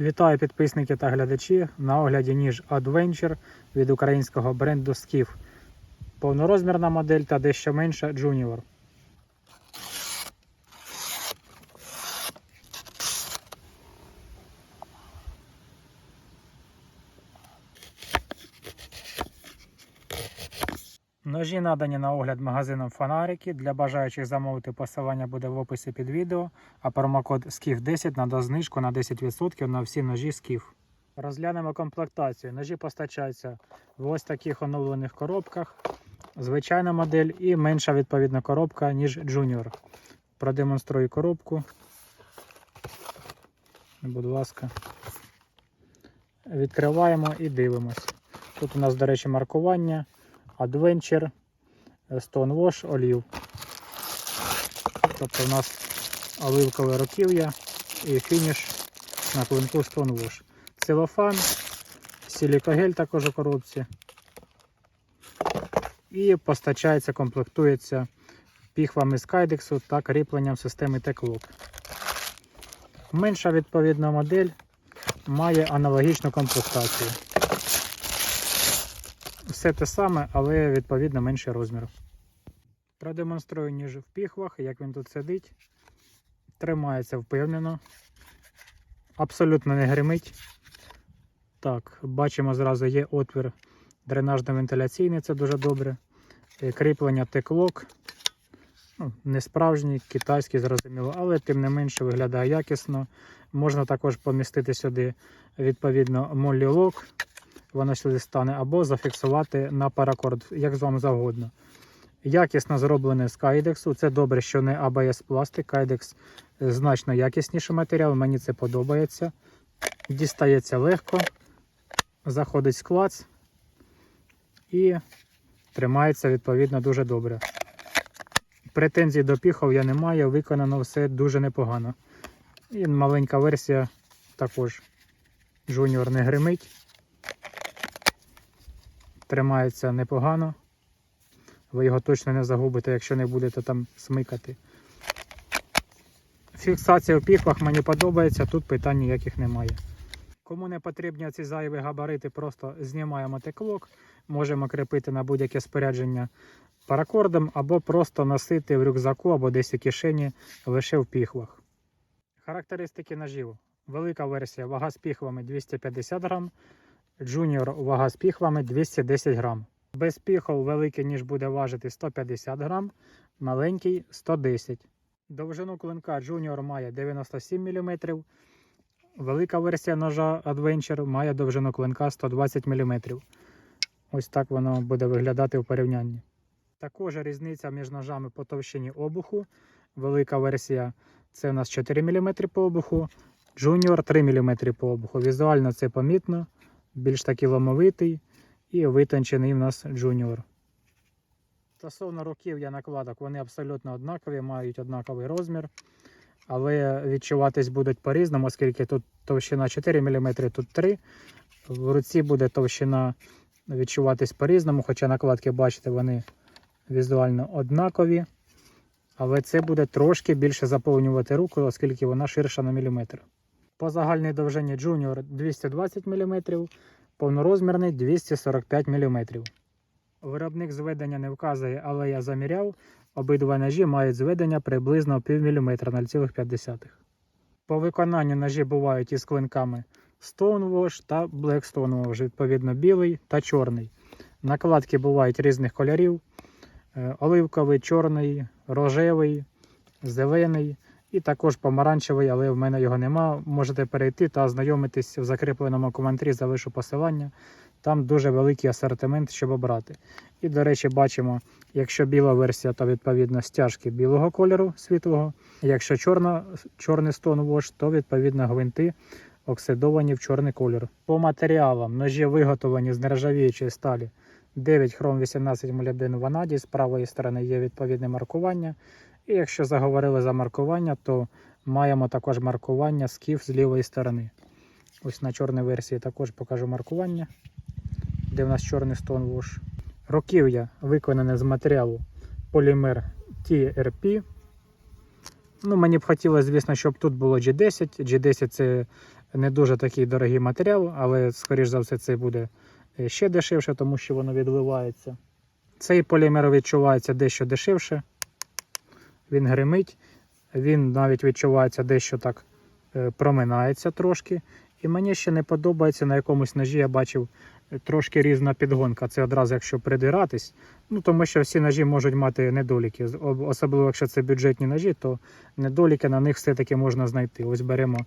Вітаю підписники та глядачі. На огляді ніж Adventure від українського бренду Skiff. Повнорозмірна модель та дещо менша Junior. Ножі надані на огляд магазином Фонарики. Для бажаючих замовити посилання буде в описі під відео, а промокод SKIF10 надасть знижку на 10% на всі ножі SKIF. Розглянемо комплектацію. Ножі постачаються в ось таких оновлених коробках. Звичайна модель і менша відповідна коробка, ніж Junior. Продемонструю коробку. Будь ласка. Відкриваємо і дивимось. Тут у нас, до речі, маркування. Adventure, Stonewash, олів. Тобто у нас оливкове руків'я і фініш на клинку Stonewash. Целофан, силікогель також у коробці. І постачається, комплектується піхвами з та кріпленням системи T-Clock. Менша відповідна модель має аналогічну комплектацію. Все те саме, але відповідно менший розмір. Продемонструю ніж в піхвах, як він тут сидить. Тримається впевнено. Абсолютно не гримить. Так, бачимо зразу є отвір дренажно-вентиляційний, це дуже добре. Е, Кріплення теклок. Ну, не справжній, китайський, зрозуміло, але тим не менше виглядає якісно. Можна також помістити сюди відповідно моллі-лок воно сюди стане, або зафіксувати на паракорд, як з вам завгодно. Якісно зроблене з кайдексу. Це добре, що не ABS пластик. Кайдекс значно якісніший матеріал, мені це подобається. Дістається легко, заходить склад і тримається відповідно дуже добре. Претензій до піхов я не маю, виконано все дуже непогано. І маленька версія також. Junior не гримить тримається непогано. Ви його точно не загубите, якщо не будете там смикати. Фіксація в піхвах мені подобається, тут питань ніяких немає. Кому не потрібні ці зайві габарити, просто знімаємо теклок, можемо кріпити на будь-яке спорядження паракордом або просто носити в рюкзаку або десь у кишені лише в піхвах. Характеристики ножів. Велика версія вага з піхвами 250 грам, Junior вага з піхвами 210 грам. Без піхов великий ніж буде важити 150 грам, маленький 110 Довжину клинка Junior має 97 мм. Велика версія ножа Adventure має довжину клинка 120 мм. Ось так воно буде виглядати в порівнянні. Також різниця між ножами по товщині обуху. Велика версія це у нас 4 мм по обуху, Junior 3 мм по обуху. Візуально це помітно більш такий ломовитий і витончений в нас джуніор. Стосовно руків'я накладок, вони абсолютно однакові, мають однаковий розмір, але відчуватись будуть по-різному, оскільки тут товщина 4 мм, тут 3 В руці буде товщина відчуватись по-різному, хоча накладки, бачите, вони візуально однакові. Але це буде трошки більше заповнювати руку, оскільки вона ширша на міліметр. По загальній довжині Junior 220 мм, повнорозмірний 245 мм. Виробник зведення не вказує, але я заміряв. Обидва ножі мають зведення приблизно пів міліметра 0,5. По виконанню ножі бувають із клинками Stonewash та Black Stonewash, відповідно білий та чорний. Накладки бувають різних кольорів: е, оливковий, чорний, рожевий, зелений. І також помаранчевий, але в мене його нема. Можете перейти та ознайомитись в закріпленому коментарі, залишу посилання. Там дуже великий асортимент, щоб обрати. І, до речі, бачимо, якщо біла версія, то відповідно стяжки білого кольору світлого. Якщо чорна, чорний Stonewash, то відповідно гвинти оксидовані в чорний кольор. По матеріалам ножі виготовлені з нержавіючої сталі 9 хром 18 молібден ванаді. З правої сторони є відповідне маркування. І якщо заговорили за маркування, то маємо також маркування скіф з лівої сторони. Ось на чорній версії також покажу маркування, де в нас чорний Stonewash. Руків'я виконане з матеріалу полімер TRP. Ну, Мені б хотілося, звісно, щоб тут було G10. G10 це не дуже такий дорогий матеріал, але, скоріш за все, це буде е, ще дешевше, тому що воно відливається. Цей полімер відчувається дещо дешевше. Він гримить, він навіть відчувається дещо так е, проминається трошки. І мені ще не подобається на якомусь ножі, я бачив е, трошки різна підгонка. Це одразу, якщо придиратись. Ну, тому що всі ножі можуть мати недоліки. Особливо, якщо це бюджетні ножі, то недоліки на них все-таки можна знайти. Ось беремо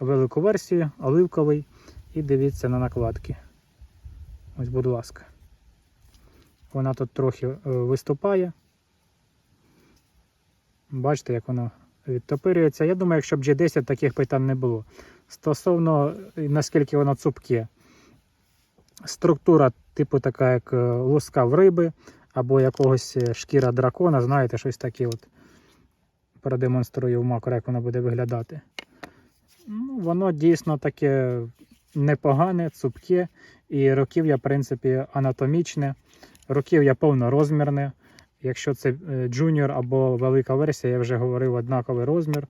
велику версію, оливковий, і дивіться на накладки. Ось, будь ласка. Вона тут трохи е, виступає. Бачите, як воно відтопирюється. Я думаю, якщо б G10 таких питань не було. Стосовно наскільки воно цупке, структура, типу така, як е, луска в риби, або якогось е, шкіра дракона, знаєте, щось таке от. Продемонструю в макро, як воно буде виглядати. Ну, воно дійсно таке непогане, цупке, і руків'я, в принципі, анатомічне, руків'я повнорозмірне. Якщо це е, джуніор або велика версія, я вже говорив, однаковий розмір.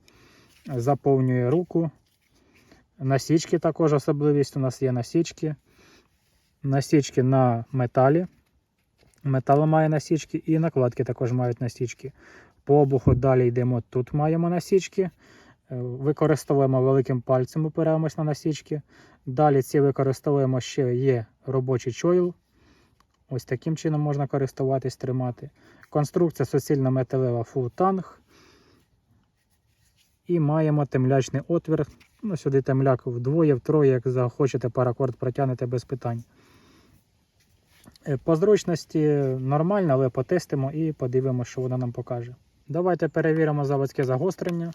Заповнює руку. Насічки також особливість. У нас є насічки. Насічки на металі. Метал має насічки і накладки також мають насічки. По обуху далі йдемо. Тут маємо насічки. Е, Використовуємо великим пальцем, опираємось на насічки. Далі ці використовуємо ще є робочий чойл. Ось таким чином можна користуватись, тримати. Конструкція суцільна металева Full Tang. І маємо темлячний отвір. Ну, сюди темляк вдвоє, втроє, як захочете, паракорд протягнете без питань. Е, По зручності нормально, але потестимо і подивимося, що воно нам покаже. Давайте перевіримо заводське загострення.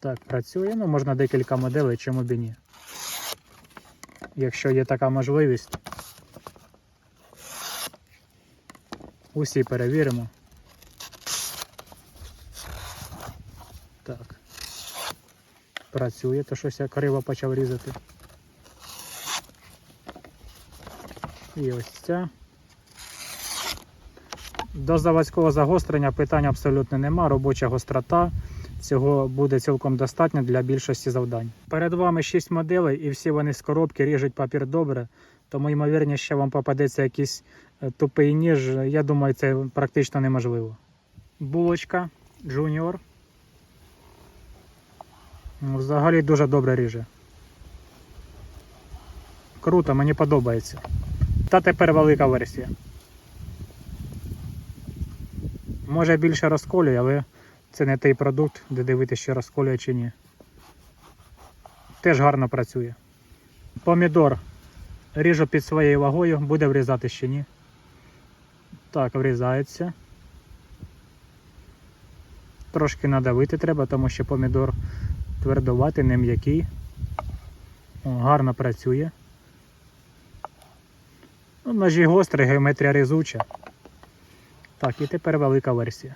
Так, працює. Ну, можна декілька моделей, чому б і ні. Якщо є така можливість. Усі перевіримо. Так. Працює, то щось я криво почав різати. І ось ця. До заводського загострення питань абсолютно нема. Робоча гострота. Цього буде цілком достатньо для більшості завдань. Перед вами 6 моделей, і всі вони з коробки ріжуть папір добре. Тому, ймовірніше, ще вам попадеться якийсь е, тупий ніж. Я думаю, це практично неможливо. Булочка Junior. Ну, Взагалі дуже добре ріже. Круто, мені подобається. Та тепер велика версія. Може більше розколює, але це не той продукт, де дивитися, що розколює чи ні. Теж гарно працює. Помідор ріжу під своєю вагою, буде врізати ще ні. Так, врізається. Трошки надавити треба, тому що помідор твердуватий, не м'який. Гарно працює. Ну, ножі гострі, геометрія різуча. Так, і тепер велика версія.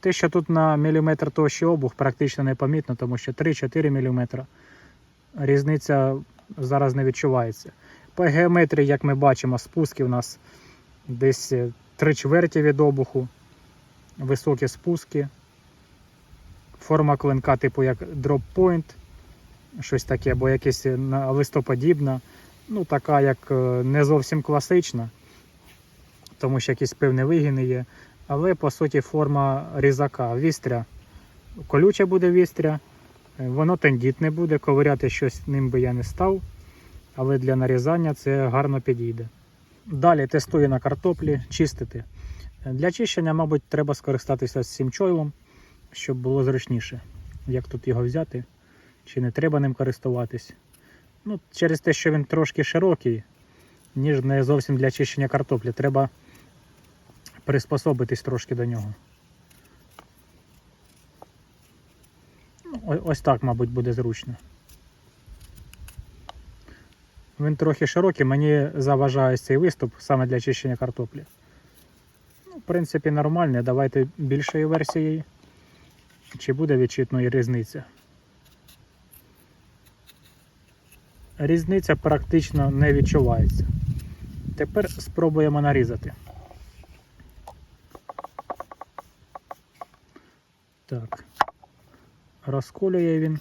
Те, що тут на міліметр товщий обух, практично непомітно, тому що 3-4 мм різниця зараз не відчувається. По геометрії, як ми бачимо, спуски у нас десь 3 чверті від обуху, високі спуски. Форма клинка, типу як дроп point, щось таке, або якесь на- листоподібна. Ну, така як е, не зовсім класична, тому що якісь певні вигини є. Але по суті форма різака. Вістря. Колюче буде вістря, е, воно тендітне буде, ковиряти щось ним би я не став. Але для нарізання це гарно підійде. Далі тестую на картоплі, чистити. Е, Для чищення, мабуть, треба скористатися цим чойлом, щоб було зручніше. Як тут його взяти, чи не треба ним користуватись. Ну, через те, що він трошки широкий, ніж не зовсім для чищення картоплі. Треба приспособитись трошки до нього. Ось так, мабуть, буде зручно. Він трохи широкий, мені заважає цей виступ саме для чищення картоплі. Ну, в принципі, нормально. Давайте більшою версією. Чи буде відчутною різниця? Різниця практично не відчувається. Тепер спробуємо нарізати. Так. Розколює він.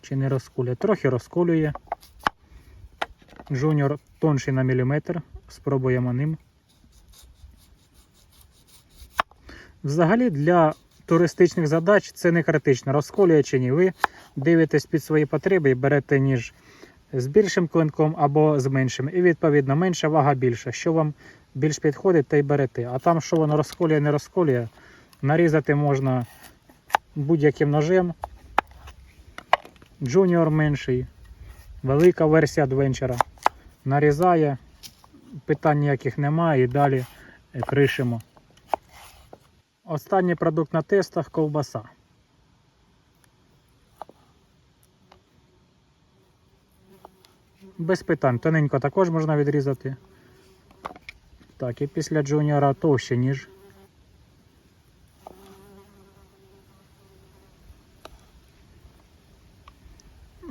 Чи не розколює? Трохи розколює. Джуніор тонший на міліметр. Спробуємо ним. Взагалі для туристичних задач це не критично. Розколює чи ні. Ви дивитесь під свої потреби і берете ніж з більшим клинком або з меншим. І відповідно менша вага більша. Що вам більш підходить, та й берете. А там, що воно розколює, не розколює, нарізати можна будь-яким ножем. Джуніор менший, велика версія адвенчера. Нарізає, питань ніяких немає і далі е, кришимо. Останній продукт на тестах ковбаса. Без питань. Тоненько також можна відрізати. Так, і після джуніора товще ніж.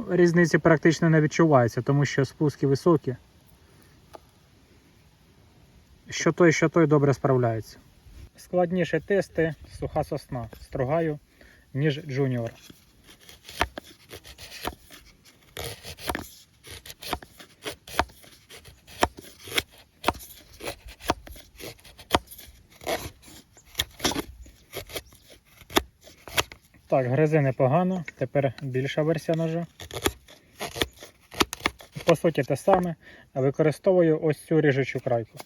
Різниці практично не відчувається, тому що спуски високі. Що той, що той добре справляється. Складніші тести суха сосна. Строгаю, ніж джуніор. Так, гризи непогано. Тепер більша версія ножа. По суті, те саме. Використовую ось цю ріжучу крайку.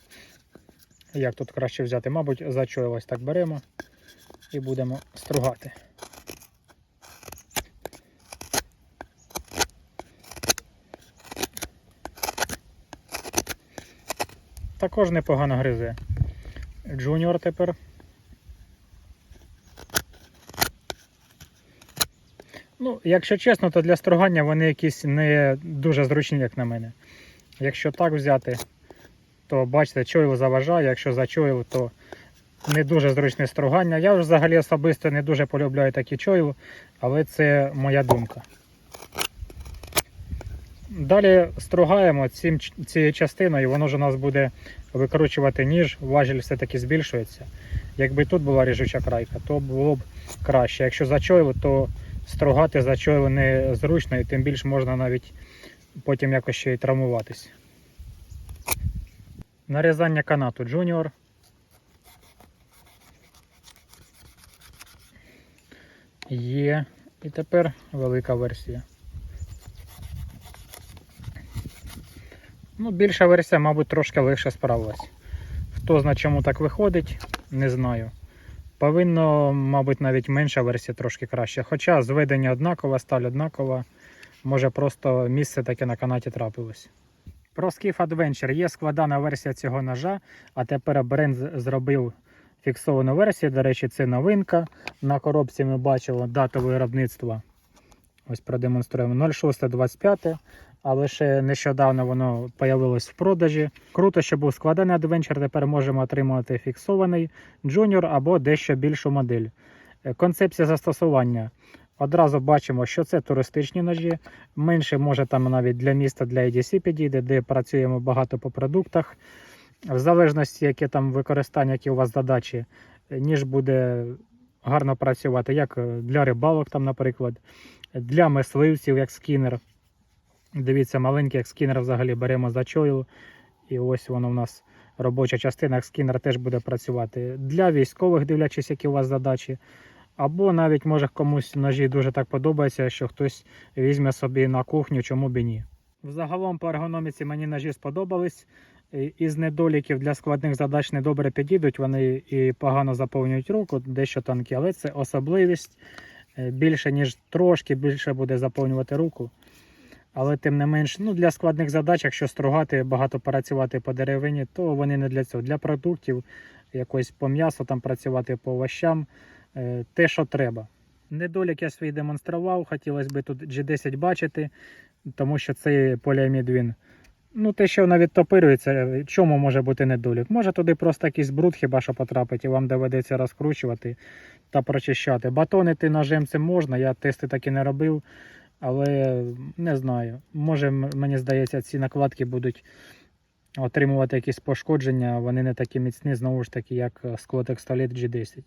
Як тут краще взяти? Мабуть, за ось так беремо і будемо стругати. Також непогано гризе. Джуніор тепер. Якщо чесно, то для стругання вони якісь не дуже зручні, як на мене. Якщо так взяти, то бачите, чойл заважає, якщо за чойл, то не дуже зручне стругання. Я взагалі особисто не дуже полюбляю такі чойл, але це моя думка. Далі стругаємо цим, цією частиною, воно ж у нас буде викручувати ніж, важіль все-таки збільшується. Якби тут була ріжуча крайка, то було б краще. Якщо за чойл, то стругати за чойл не зручно і тим більше можна навіть потім якось ще й травмуватись. Нарізання канату Junior. Є. І тепер велика версія. Ну, більша версія, мабуть, трошки легше справилась. Хто знає, чому так виходить, не знаю. Повинно, мабуть, навіть менша версія трошки краще. Хоча зведення однакове, сталь однакова. Може просто місце таке на канаті трапилось. Про Skiff Adventure є складана версія цього ножа, а тепер бренд зробив фіксовану версію. До речі, це новинка. На коробці ми бачили дату виробництва. Ось продемонструємо 06.25, а лише нещодавно воно появилось в продажі. Круто, що був складений адвенчер. Тепер можемо отримувати фіксований джуніор або дещо більшу модель. Е, Концепція застосування. Одразу бачимо, що це туристичні ножі. Менше може там навіть для міста, для EDC підійде, де працюємо багато по продуктах. В залежності, яке там використання, які у вас задачі, е, ніж буде гарно працювати, як е, для рибалок, там, наприклад, для мисливців, як скінер. Дивіться, маленький як скінер взагалі беремо за чойл. І ось воно в нас робоча частина, як скінер теж буде працювати. Для військових, дивлячись, які у вас задачі. Або навіть може комусь ножі дуже так подобається, що хтось візьме собі на кухню, чому б і ні. Взагалом по ергономіці мені ножі сподобались. Із недоліків для складних задач недобре підійдуть, вони і погано заповнюють руку, дещо тонкі, але це особливість. Е, Більше, ніж трошки, більше буде заповнювати руку. Але тим не менш, ну, для складних задач, якщо стругати, багато працювати по деревині, то вони не для цього. Для продуктів, якось по м'ясу, там працювати по овощам, е, те, що треба. Недолік я свій демонстрував, хотілося б тут G10 бачити, тому що цей поліамід він. Ну, те, що вона відтопирюється, чому може бути недолік? Може туди просто якийсь бруд хіба що потрапить, і вам доведеться розкручувати та прочищати. Батонити ножем це можна, я тести таки не робив, але не знаю. Може, мені здається, ці накладки будуть отримувати якісь пошкодження, вони не такі міцні, знову ж таки, як склотекстоліт G10.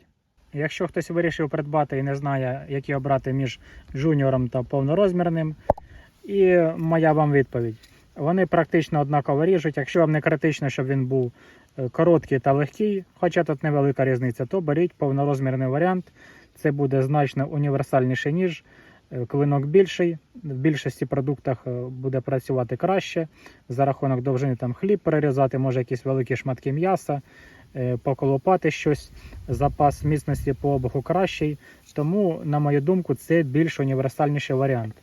Якщо хтось вирішив придбати і не знає, які обрати між джуніором та повнорозмірним, і моя вам відповідь. Вони практично однаково ріжуть. Якщо вам не критично, щоб він був е, короткий та легкий, хоча тут невелика різниця, то беріть повнорозмірний варіант. Це буде значно універсальніший ніж. Е, Клинок більший, в більшості продуктах е, буде працювати краще. За рахунок довжини там хліб перерізати, може якісь великі шматки м'яса, е, поколопати щось, запас міцності по обуху кращий. Тому, на мою думку, це більш універсальніший варіант.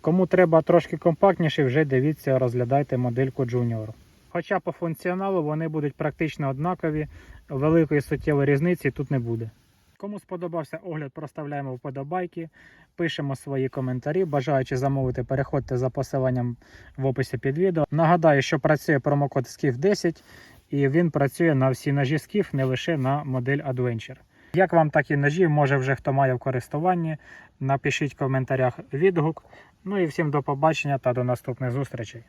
Кому треба трошки компактніше, вже дивіться, розглядайте модельку Junior. Хоча по функціоналу вони будуть практично однакові, великої суттєвої різниці тут не буде. Кому сподобався огляд, проставляємо вподобайки, пишемо свої коментарі. Бажаючи замовити, переходьте за посиланням в описі під відео. Нагадаю, що працює промокод SKIF 10 і він працює на всі ножі SKIF, не лише на модель Adventure. Як вам такі ножі, може вже хто має в користуванні, напишіть в коментарях відгук. Ну і всім до побачення та до наступних зустрічей.